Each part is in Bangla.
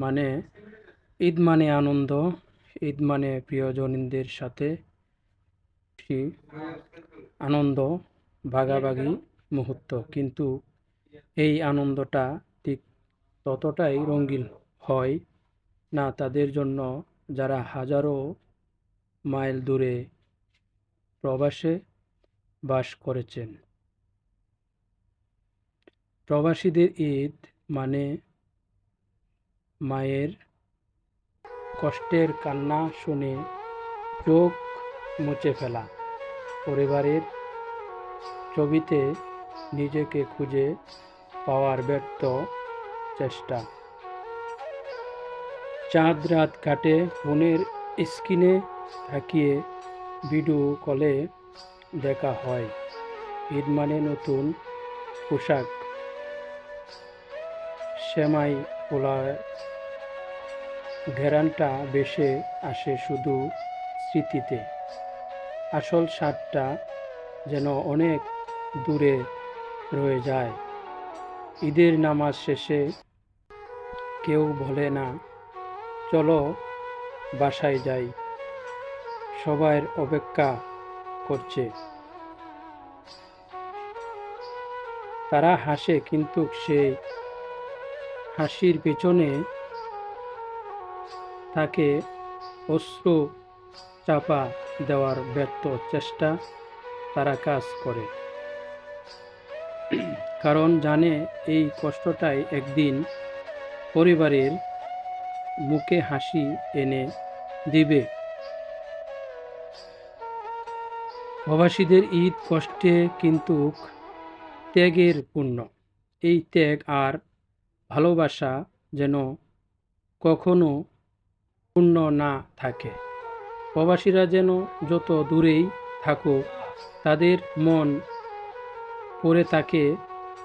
মানে ঈদ মানে আনন্দ, ঈদ মানে প্রিয়জনদের সাথে আনন্দ, ভাগাভাগি মুহূর্ত। কিন্তু এই আনন্দটা ঠিক ততটাই রঙিন হয় না, তাদের জন্য যারা হাজারো মাইল দূরে প্রবাসে বাস করেছেন। প্রবাসীদের ঈদ মানে মায়ের কষ্টের কান্না শুনে চোখ মুছে ফেলা। পরিবারের ছবিতে নিজেকে খুঁজে পাওয়ার ব্যর্থ চেষ্টা। চাঁদ রাত কাটে, ফোনের স্ক্রিনে থাকিয়ে ভিডিও কলে দেখা হয়। ঈদ মানে নতুন পোশাক। সেমাই পোলার ঘেরানটা বেশে আসে শুধু স্মৃতিতে। আসল স্বাদটা যেন অনেক দূরে রয়ে যায়। ঈদের নামাজ শেষে কেউ বলে না, চলো বাসায় যাই। সবাই অপেক্ষা করছে। তারা হাসে কিন্তু সে হাসির পেছনে তাকে অশ্রু চাপা দেওয়ার ব্যর্থ চেষ্টা তারা কাজ করে। কারণ জানে এই কষ্টটাই একদিন পরিবারের মুখে হাসি এনে দিবে। প্রবাসীদের ঈদ কষ্টে কিন্তু ত্যাগের পূর্ণ এই ত্যাগ আর ভালোবাসা যেন কখনো পূর্ণ না থাকে। প্রবাসীরা যেন যত দূরেই থাকুক, তাদের মন পড়ে থাকে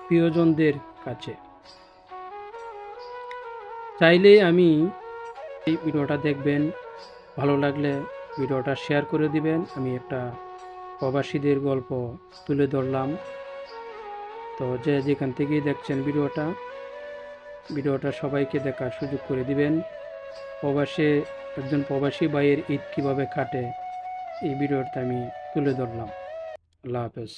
প্রিয়জনদের কাছে। চাইলেই আমি এই ভিডিওটা দেখবেন। ভালো লাগলে ভিডিওটা শেয়ার করে দিবেন। আমি একটা প্রবাসীদের গল্প তুলে ধরলাম। তো যে যেখান থেকেই দেখছেন ভিডিওটা ভিডিওটা সবাইকে দেখার সুযোগ করে দিবেন। প্রবাসে একজন প্রবাসী ভাইয়ের ঈদ কীভাবে কাটে এই ভিডিওটা আমি তুলে ধরলাম। আল্লাহ হাফেজ।